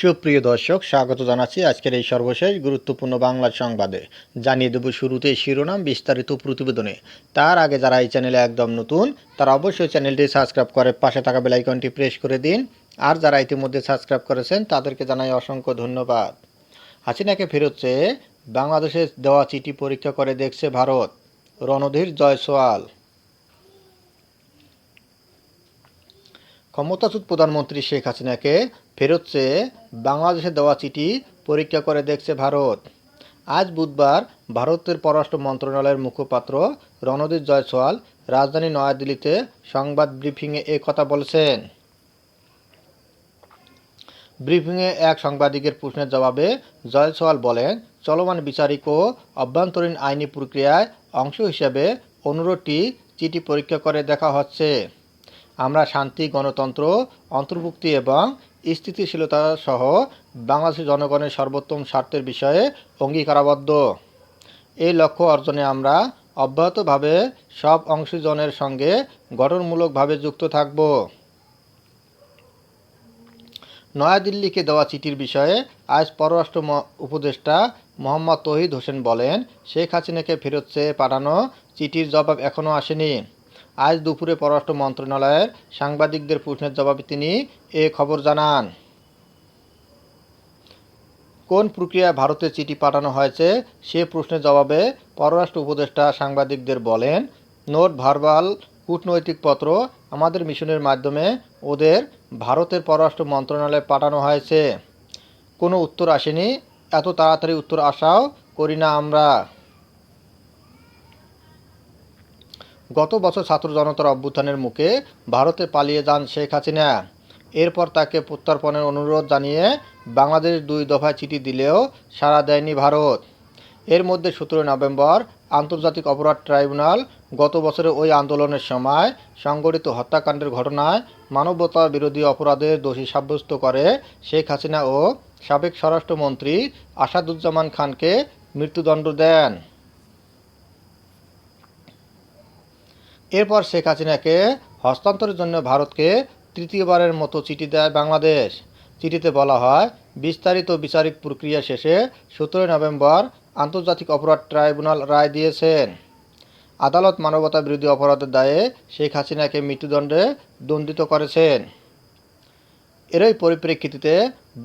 সুপ্রিয় দর্শক, স্বাগত জানাচ্ছি আজকের এই সর্বশেষ গুরুত্বপূর্ণ বাংলা সংবাদে। জানিয়ে দেব শুরুতে শিরোনাম, বিস্তারিত প্রতিবেদনে। তার আগে যারা এই চ্যানেলে একদম নতুন, তারা অবশ্যই চ্যানেলটি সাবস্ক্রাইব করে পাশে থাকা বেলাইকনটি প্রেস করে দিন। আর যারা ইতিমধ্যে সাবস্ক্রাইব করেছেন, তাদেরকে জানাই অসংখ্য ধন্যবাদ। হাসিনাকে ফেরত চেয়ে বাংলাদেশে দেওয়া চিঠি পরীক্ষা করে দেখছে ভারত। রণধীর জয়সওয়াল। ক্ষমতাচ্যুত প্রধানমন্ত্রী শেখ হাসিনাকে ফেরত চেয়ে বাংলাদেশে দেওয়া চিঠি পরীক্ষা করে দেখছে ভারত। আজ বুধবার ভারতের পররাষ্ট্র মন্ত্রণালয়ের মুখপাত্র রণদীপ জয়সওয়াল রাজধানী নয়াদিল্লিতে সংবাদ ব্রিফিংয়ে এ কথা বলেছেন। ব্রিফিংয়ে এক সাংবাদিকের প্রশ্নের জবাবে জয়সওয়াল বলেন, চলমান বিচারিক ও অভ্যন্তরীণ আইনি প্রক্রিয়ায় অংশ হিসেবে অনুরোধটি চিঠি পরীক্ষা করে দেখা হচ্ছে। আমরা শান্তি, গণতন্ত্র, অন্তর্ভুক্তি এবং স্থিতিশীলতা সহ বাংলাদেশের জনগণের সর্বোত্তম স্বার্থের বিষয়ে অঙ্গীকারাবদ্ধ। এই লক্ষ্য অর্জনে আমরা অব্যাহতভাবে সব অংশীজনের সঙ্গে গঠনমূলকভাবে যুক্ত থাকব। নয়াদিল্লিকে দেওয়া চিঠির বিষয়ে আজ পররাষ্ট্র উপদেষ্টা মোহাম্মদ তহিদ হোসেন বলেন, শেখ হাসিনাকে ফেরত চেয়ে পাঠানো চিঠির জবাব এখনও আসেনি। আজ দুপুরে পররাষ্ট্র মন্ত্রণালয়ের সাংবাদিকদের প্রশ্নের জবাবে তিনি এ খবর জানান। কোন প্রক্রিয়ায় ভারতে চিঠি পাঠানো হয়েছে সে প্রশ্নের জবাবে পররাষ্ট্র উপদেষ্টা সাংবাদিকদের বলেন, নোট, ভার্বাল, কূটনৈতিক পত্র আমাদের মিশনের মাধ্যমে ওদের ভারতের পররাষ্ট্র মন্ত্রণালয়ে পাঠানো হয়েছে। কোনো উত্তর আসেনি, এত তাড়াতাড়ি উত্তর আশাও করি না আমরা। গত বছর ছাত্র জনতার অভ্যুত্থানের মুখে ভারতে পালিয়ে যান শেখ হাসিনা। এরপর তাকে প্রত্যর্পণের অনুরোধ জানিয়ে বাংলাদেশ দুই দফায় চিঠি দিলেও সাড়া দেয়নি ভারত। এর মধ্যে সতেরোই নভেম্বর আন্তর্জাতিক অপরাধ ট্রাইব্যুনাল গত বছরের ওই আন্দোলনের সময় সংগঠিত হত্যাকাণ্ডের ঘটনায় মানবতা বিরোধী অপরাধের দোষী সাব্যস্ত করে শেখ হাসিনা ও সাবেক স্বরাষ্ট্রমন্ত্রী আসাদুজ্জামান খানকে মৃত্যুদণ্ড দেন। এরপর শেখ হাসিনাকে হস্তান্তরের জন্য ভারতকে তৃতীয়বারের মতো চিঠি দেয় বাংলাদেশ। চিঠিতে বলা হয়, বিস্তারিত বিচারিক প্রক্রিয়া শেষে সতেরোই নভেম্বর আন্তর্জাতিক অপরাধ ট্রাইব্যুনাল রায় দিয়েছেন। আদালত মানবতা বিরোধী অপরাধের দায়ে শেখ হাসিনাকে মৃত্যুদণ্ডে দণ্ডিত করেছেন। এরই পরিপ্রেক্ষিতে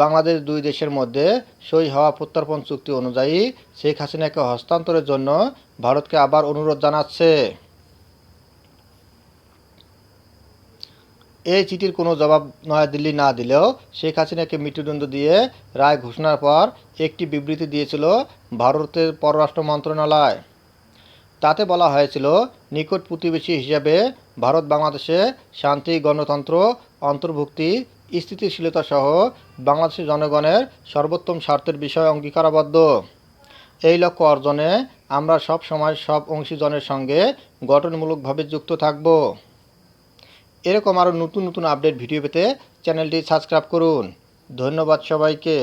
বাংলাদেশ দুই দেশের মধ্যে সই হওয়া প্রত্যর্পণ চুক্তি অনুযায়ী শেখ হাসিনাকে হস্তান্তরের জন্য ভারতকে আবার অনুরোধ জানাচ্ছে। এই চিঠির কোনো জবাব নয়াদিল্লি না দিলেও শেখ হাসিনাকে মৃত্যুদণ্ড দিয়ে রায় ঘোষণার পর একটি বিবৃতি দিয়েছিল ভারতের পররাষ্ট্র মন্ত্রণালয়। তাতে বলা হয়েছিল, নিকট প্রতিবেশী হিসাবে ভারত বাংলাদেশে শান্তি, গণতন্ত্র, অন্তর্ভুক্তি, স্থিতিশীলতা সহ বাংলাদেশের জনগণের সর্বোত্তম স্বার্থের বিষয়ে অঙ্গীকারাবদ্ধ। এই লক্ষ্য অর্জনে আমরা সব সময় সব অংশীজনের সঙ্গে গঠনমূলকভাবে যুক্ত থাকব। এরকম আরও নতুন নতুন আপডেট ভিডিও পেতে চ্যানেলটি সাবস্ক্রাইব করুন। ধন্যবাদ সবাইকে।